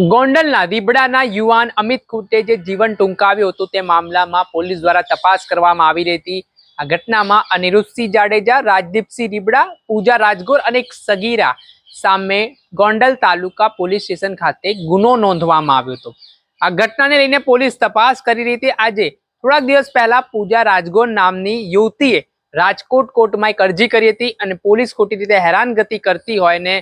ગોંડલના રીબડાના યુવાન અમિત ખૂટે જે જીવન ટૂંકાવ્યું હતું તે મામલામાં પોલીસ દ્વારા તપાસ કરવામાં આવી રહી હતી આ ઘટનામાં અનિરુદ્ધસિંહ જાડેજા, રાજદીપસિંહ રીબડા, પૂજા રાજગોર અને એક સગીરા સામે ગોંડલ તાલુકા પોલીસ સ્ટેશન ખાતે ગુનો નોંધવામાં આવ્યો હતો. આ ઘટનાને લઈને પોલીસ તપાસ કરી રહી હતી. આજે, થોડાક દિવસ પહેલા, પૂજા રાજગોર નામની યુવતીએ રાજકોટ કોર્ટમાં એક અરજી કરી હતી અને પોલીસ ખોટી રીતે હેરાનગતિ કરતી હોય ને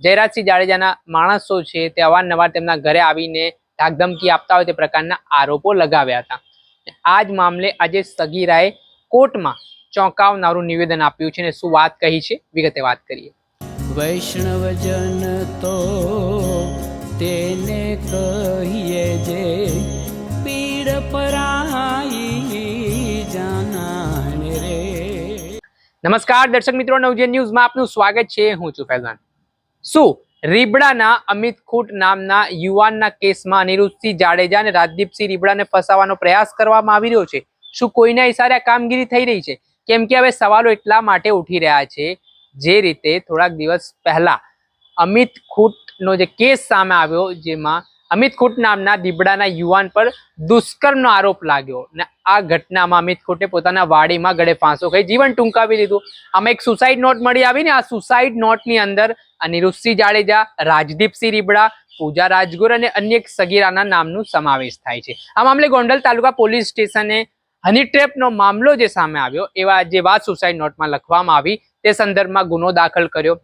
જયરાજસિંહ જાડેજાના માણસો છે તે અવારનવાર તેમના ઘરે આવીને ધાકધમકી આપતા હોય તે પ્રકારના આરોપો લગાવ્યા હતા. આ જ મામલે આજે સગીરાએ કોર્ટમાં ચોંકાવનારું નિવેદન આપ્યું છે અને શું વાત કહી છે? વિગતે વાત કરીએ. વૈષ્ણવજન તો તેને કહીએ જે પીડ પરાઈ જાનાને રે. નમસ્કાર દર્શક મિત્રો નવજે ન્યૂઝમાં આપનું સ્વાગત છે. હું છું ફૈઝાન. શું? રીબડાના અમિત ખૂટ નામના યુવાનના કેસમાં અનિરુદ્ધસિંહ જાડેજા અને રાજદીપસિંહ રીબડાને ફસાવવાનો પ્રયાસ કરવામાં આવી રહ્યો છે. શું કોઈના ઇશારે આ કામગીરી થઈ રહી છે? કેમ કે હવે સવાલો એટલા માટે ઉઠી રહ્યા છે જે રીતે થોડાક દિવસ પહેલા અમિત ખૂટનો જે કેસ સામે આવ્યો, જેમાં અમિત ખૂટ નામના દીબડાના યુવાન પર દુષ્કર્મનો આરોપ લાગ્યો ને આ ઘટનામાં અમિત ખોટે પોતાના વાડીમાં ગળે ફાંસો ખાઈ જીવન ટૂંકાવી લીધું આમાં એક સુસાઇડ નોટ મળી આવી ને આ સુસાઇડ નોટની અંદર અનિરુદ્ધસિંહ જાડેજા, રાજદીપસિંહ રીબડા, પૂજા રાજગુર અને અન્ય એક સગીરાના નામનું સમાવેશ થાય છે. આ મામલે ગોંડલ તાલુકા પોલીસ સ્ટેશને હની ટ્રેપનો મામલો જે સામે આવ્યો, એવા જે વાત સુસાઇડ નોટમાં લખવામાં આવી, તે સંદર્ભમાં ગુનો દાખલ કર્યો.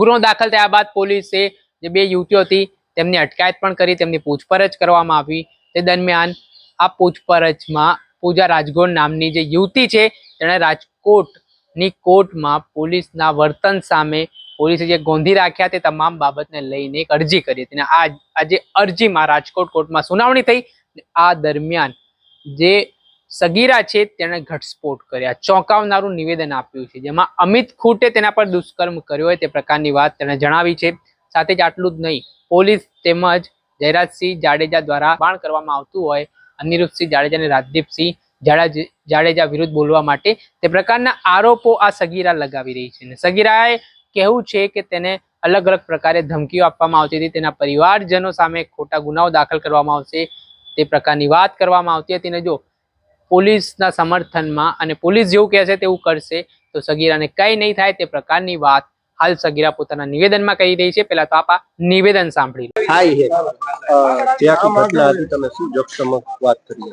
ગુનો દાખલ થયા બાદ પોલીસે જે બે યુવતીઓ હતી, તેમની અટકાયત પણ કરી, તેમની પૂછપરછ કરવામાં આવી. તે દરમિયાન આ પૂછપરછમાં પૂજા રાજગોર નામની જે યુવતી છે, તેણે રાજકોટની કોર્ટમાં પોલીસના વર્તન સામે પોલીસે જે ગોંધી રાખ્યા તે તમામ બાબતને લઈને એક અરજી કરી હતી. અને આ આજે અરજીમાં રાજકોટ કોર્ટમાં સુનાવણી થઈ આ દરમિયાન જે સગીરા છે તેણે ઘટસ્ફોટ કર્યા. ચોંકાવનારું નિવેદન આપ્યું છે, જેમાં અમિત ખૂટે તેના પર દુષ્કર્મ કર્યો હોય તે પ્રકારની વાત તેણે જણાવી છે. સાથે જ આટલું જ નહીં, પોલીસ તેમજ જયરાજસિંહ જાડેજા દ્વારા બાણ કરવામાં આવતું હોય અનિરુદ્ધસિંહ જાડેજા અને રાજદીપસિંહ જાડેજા વિરુદ્ધ બોલવા માટે તે પ્રકારના આરોપો આ સગીરા લગાવી રહી છે. અને સગીરાએ કહેવું છે કે તેને અલગ અલગ પ્રકારે ધમકીઓ આપવામાં આવતી હતી. તેના પરિવારજનો સામે ખોટા ગુનાઓ દાખલ કરવામાં આવશે. તે પ્રકારની વાત કરવામાં આવતી હતી અને જો પોલીસના સમર્થનમાં અને પોલીસ જેવું કહેશે તેવું કરશે, તો સગીરાને કંઈ નહીં થાય તે પ્રકારની વાત હાલ સગીરા પોતાના નિવેદનમાં કહી રહી છે. પહેલા તો આપ નિવેદન સાંભળી લો. થાય ત્યાં તમે શું જગસમક વાત કરી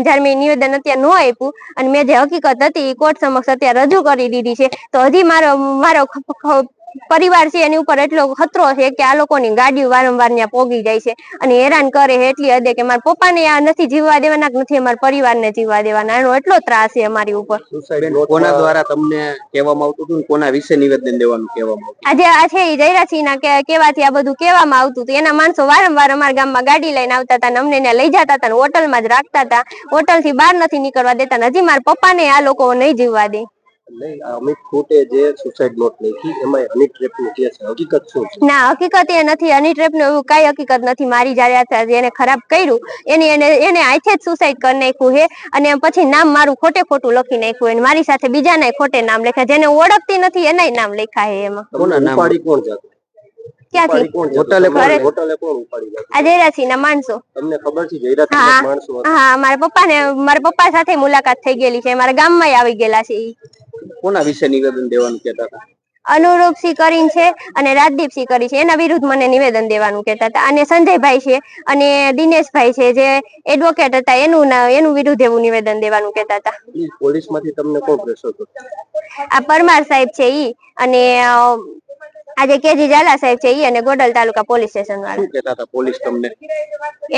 અને જ્યારે મેં નિવેદન અત્યારે ન આપ્યું અને મેં જે હકીકત હતી એ કોર્ટ સમક્ષ અત્યારે રજૂ કરી દીધી છે. તો હજી મારો મારો પરિવાર છે એની ઉપર એટલો ખતરો છે કે આ લોકોની ગાડીઓ વારંવાર ત્યાં પોગી જાય છે અને હેરાન કરે છે એટલી હદે કે મારા પપ્પાને આ નથી જીવવા દેવાના નથી અમારા પરિવારને જીવવા દેવાના. એનો એટલો ત્રાસ છે અમારી ઉપર. કોના દ્વારા તમને કહેવામાં આવતું હતું? કોના વિશે નિવેદન દેવાનું કહેવામાં આવતું? આજે આ છે જયરાસિંહના જયરાસિંહ ના કેવાથી આ બધું કહેવામાં આવતું હતું. એના માણસો વારંવાર અમારા ગામમાં ગાડી લઈને આવતા હતા અમને ત્યાં લઈ જતા હતા હોટલમાં જ રાખતા હતા. હોટલથી બહાર નથી નીકળવા દેતા હજી મારા પપ્પાને આ લોકો નહીં જીવવા દે. નહીં આ અમિત જે સુસાઇડ નોટ લખી એમાં હની ટ્રેપનું જે છે હકીકત શું છે? ના હકીકત એ નથી. હની ટ્રેપનું એવું કઈ હકીકત નથી. મારી જયારે એને ખરાબ કર્યું એની એને એને હાથે જ સુસાઇડ કરી નાખ્યું છે. અને પછી નામ મારું ખોટે ખોટું લખી નાખ્યું અને મારી સાથે બીજાના ખોટે નામ લખ્યા જેને ઓળખતી નથી એનાય નામ લખ્યા હે એમાં. કોના નામ? ઉપાડી કોણ જતું? ક્યાંથી? હોટલે કોણ? હોટલે કોણ ઉપાડી જતું? આ જયરાસિંહ ના માણસો. તમને ખબર છે હા. માણસો હા મારા પપ્પા ને મારા પપ્પા સાથે મુલાકાત થઈ ગયેલી છે. મારા ગામમાં આવી ગયેલા છે. કોના વિશે નિવેદન દેવાનું કહેતા હતા? અનુરૂપસિંહ કરીને છે અને રાજદીપસિંહ કરી છે. એના વિરુદ્ધ મને નિવેદન દેવાનું કહેતા હતા. અને સંજયભાઈ છે અને દિનેશભાઈ છે જે એડવોકેટ હતા. એનું એનું વિરુદ્ધ એવું નિવેદન દેવાનું કહેતા હતા. પોલીસમાંથી તમને કોણ પ્રેશર આ પરમાર સાહેબ છે ઈ. અને આજે કેજી ઝાલા સાહેબ છે ઈ અને ગોડલ તાલુકા પોલીસ સ્ટેશન વાળા. શું કહેતા હતા પોલીસ તમને?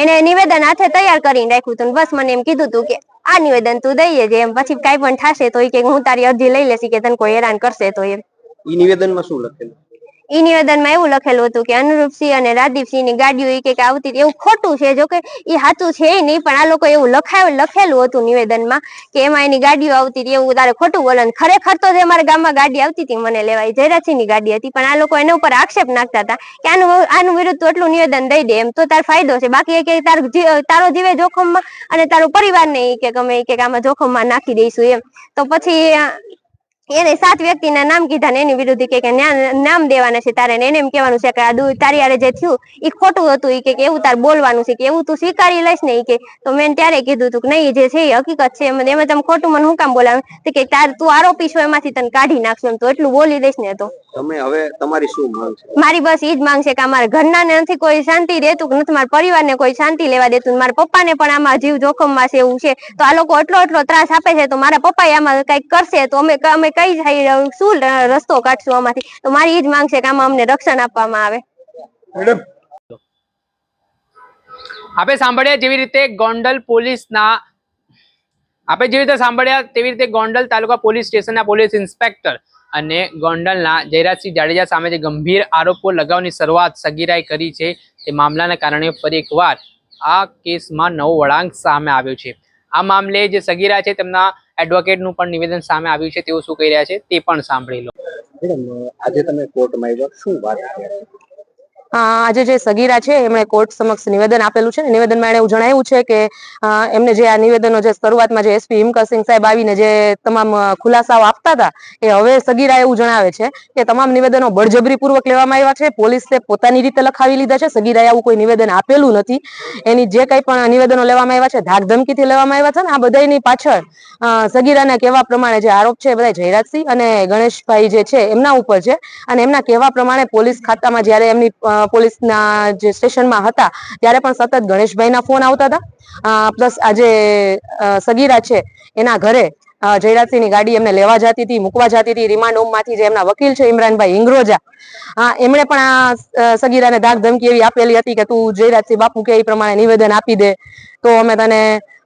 એને નિવેદન હાથે તૈયાર કરીને રાખ્યું હતું ને બસ મને એમ કીધું તું કે આ નિવેદન તું દઈએ જે એમ પછી કાઈ પણ થશે તો ઈ કે હું તારી અરજી લઈ લેશી કે તને કોઈ હેરાન કરશે તો એમ. ઈ નિવેદનમાં શું લખેલું? ઈ નિવેદનમાં એવું લખેલું હતું કે અનુરૂપસિંહ અને રાજદીપસિંહની ગાડીઓ કે આવતી. એવું ખોટું છે, જોકે એ સાચું છે નહીં, પણ આ લોકો એવું લખાયું, લખેલું હતું નિવેદનમાં કે એમાં એની ગાડીઓ આવતી એવું તારે ખોટું બોલે ખરેખર તો જે અમારા ગામમાં ગાડી આવતી હતી મને લેવાય. જયરાજસિંહની ગાડી હતી, પણ આ લોકો એના ઉપર આક્ષેપ નાખતા હતા કે આનું આનું વિરુદ્ધ તું એટલું નિવેદન દઈ દે. એમ તો તાર ફાયદો છે. બાકી એ કે તાર તારો જીવે જોખમમાં અને તારો પરિવારને એ કે ગમે કે આમાં જોખમમાં નાખી દઈશું એમ. તો પછી એને સાત વ્યક્તિના નામ કીધા ને એની વિરુદ્ધ કે નામ દેવાના છે તારે એને એમ કહેવાનું છે કે આ તારી આરે જે થયું એ ખોટું હતું કે એવું તાર બોલવાનું છે કે એવું તું સ્વીકારી લઈશ ને કે. તો મેં ત્યારે કીધું તું કે નહીં જે છે એ હકીકત છે એમ એમાં તમે ખોટું મને હું કામ બોલાવે તો કે તાર તું આરોપી છો એમાંથી તને કાઢી નાખશું એમ તો એટલું બોલી દઈશ ને તો. તમે હવે તમારી શું માંગ છે? મારી બસ ઈ જ માંગ છે કે અમારા ઘરના ને નથી કોઈ શાંતિ રહેતું કે નથી મારા પરિવારને કોઈ શાંતિ લેવા દેતું મારા પપ્પાને પણ આમાં જીવ જોખમમાં છે એવું છે. તો આ લોકો એટલો એટલો ત્રાસ આપે છે તો મારા પપ્પા આમાં કંઈક કરશે તો અમે અમે કઈ જાય શું રસ્તો કાઢશું આમાંથી? તો મારી એ જ માંગ છે કે આમાં અમને રક્ષણ આપવામાં આવે. આપણે સાંભળ્યા જેવી રીતે ગોંડલ પોલીસના આપણે જેવી રીતે સાંભળ્યા તેવી રીતે ગોંડલ તાલુકા પોલીસ સ્ટેશનના પોલીસ ઇન્સ્પેક્ટર અને ગોંડલના જયરાજસિંહ જાડેજા સામે જે ગંભીર આરોપો લગાવવાની શરૂઆત સગીરાએ કરી છે તે મામલાના કારણે ફરી એકવાર આ કેસમાં નવો વળાંક સામે આવ્યો છે. આ મામલે જે સગીરા છે તેમના એડવોકેટનું પણ નિવેદન સામે આવ્યું છે તેઓ શું કહી રહ્યા છે તે પણ સાંભળી લો. આજે તમે કોર્ટમાં આવ્યા શું વાત અ, આજે જે સગીરા છે, એમણે કોર્ટ સમક્ષ નિવેદન આપેલું છે. નિવેદનમાં એણે જણાવ્યું છે કે એમને જે આ નિવેદનો જે શરૂઆતમાં જે એસપી હિમકરસિંહ સાહેબ આવીને જે તમામ ખુલાસાઓ આપતા હતા, એ હવે સગીરા એવું જણાવે છે કે તમામ નિવેદનો બળજબરીપૂર્વક લેવામાં આવ્યા છે. પોલીસે પોતાની રીતે લખાવી લીધા છે. સગીરાએ આવું કોઈ નિવેદન આપેલું નથી. એની જે કંઈ પણ નિવેદનો લેવામાં આવ્યા છે, ધાકધમકીથી લેવામાં આવ્યા છે ને આ બધાની પાછળ સગીરાના કહેવા પ્રમાણે જે આરોપ છે એ બધા જયરાજસિંહ અને ગણેશભાઈ જે છે, એમના ઉપર છે. અને એમના કહેવા પ્રમાણે પોલીસ ખાતામાં જ્યારે એમની પોલીસના જે સ્ટેશનમાં હતા, ત્યારે પણ સતત ગણેશભાઈના ફોન આવતા હતા. પ્લસ આજે સગીરા છે, એના ઘરે જયરાજસિંહની ગાડી એમને લેવા જતી હતી, મૂકવા જતી હતી. રિમાન્ડ હોમમાંથી જે એમના વકીલ છે, ઇમરાનભાઈ ઇંગ્રોજા. હા, એમણે પણ આ સગીરાને ધાક ધમકી એવી આપેલી હતી કે તું જયરાજસિંહ બાપુ કે એ પ્રમાણે નિવેદન આપી દે. તો અમે તને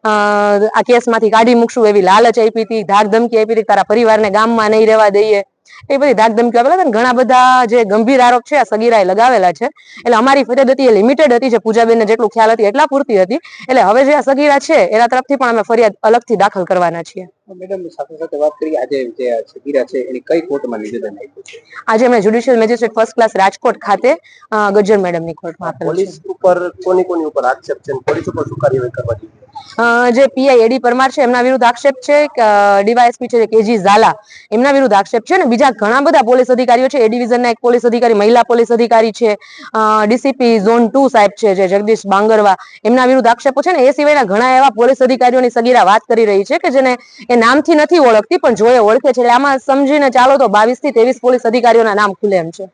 આ કેસમાંથી કાઢી મૂકશું એવી લાલચ આપી હતી ધાક ધમકી આપી હતી તારા પરિવારને ગામમાં નહીં રહેવા દઈએ. એ બધી ધાક ધમકી આપેલા હતા ઘણા બધા જે ગંભીર આરોપ છે આ સગીરાએ લગાવેલા છે. એટલે અમારી ફરિયાદ હતી એ લિમિટેડ હતી જે પૂજાબેનને જેટલું ખ્યાલ હતી એટલા પૂરતી હતી. એટલે હવે જે આ સગીરા છે એના તરફથી પણ અમે ફરિયાદ અલગથી દાખલ કરવાના છીએ. મેડમ સાથે સાથે વાત કરીએ આજે જે સગીરા છે એની કઈ કોર્ટમાં નિવેદન આપ્યું છે? આજે અમે judicial magistrate first class Rajkot ખાતે ગજ્જર મેડમની કોર્ટમાં પોલીસ ઉપર કોની કોની ઉપર આક્ષેપ છે પોલીસ ઉપર શું કાર્યવાહી કરવા જોઈએ અ, જે પીઆઈ એડી પરમાર છે એમના વિરુદ્ધ આક્ષેપ છે ડીવાયએસપી છે કેજી ઝાલા એમના વિરુદ્ધ આક્ષેપ છે. અને બીજા ઘણા બધા પોલીસ અધિકારીઓ છે. એ ડિવિઝનના એક પોલીસ અધિકારી મહિલા પોલીસ અધિકારી છે. ડીસીપી ઝોન ટુ સાહેબ છે જે જગદીશ બાંગરવા એમના વિરુદ્ધ આક્ષેપો છે. ને એ સિવાયના ઘણા એવા પોલીસ અધિકારીઓની સગીરા વાત કરી રહી છે કે જેને એ નામથી નથી ઓળખતી પણ જોયે ઓળખે છે. એટલે આમાં સમજીને ચાલો તો બાવીસથી ત્રેવીસ પોલીસ અધિકારીઓના નામ ખુલે એમ છે.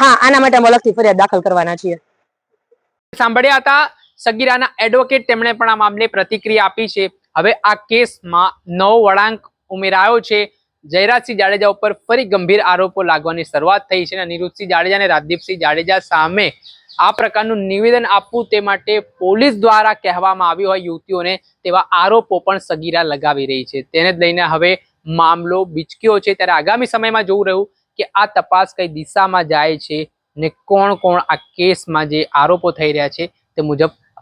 હા આના માટે અમે અલગથી ફરિયાદ દાખલ કરવાના છીએ. સાંભળ્યા હતા સગીરાના એડવોકેટ તેમણે પણ આ મામલે પ્રતિક્રિયા આપી છે. હવે આ કેસમાં નવો વળાંક ઉમેરાયો છે. જયરાજસિંહ જાડેજા ઉપર ફરી ગંભીર આરોપો લાગવાની શરૂઆત થઈ છે અને અનિરુદ્ધસિંહ જાડેજા અને રાજદીપસિંહ જાડેજા સામે આ પ્રકારનું નિવેદન આપવું તે માટે પોલીસ દ્વારા કહેવામાં આવ્યું હોય યુવતીઓને તેવા આરોપો પણ સગીરા લગાવી રહી છે. તેને લઈને હવે મામલો બીચક્યો છે. ત્યારે આગામી સમયમાં જોવું રહ્યું કે આ તપાસ કઈ દિશામાં જાય છે ને કોણ કોણ આ કેસમાં જે આરોપો થઈ રહ્યા છે તે મુજબ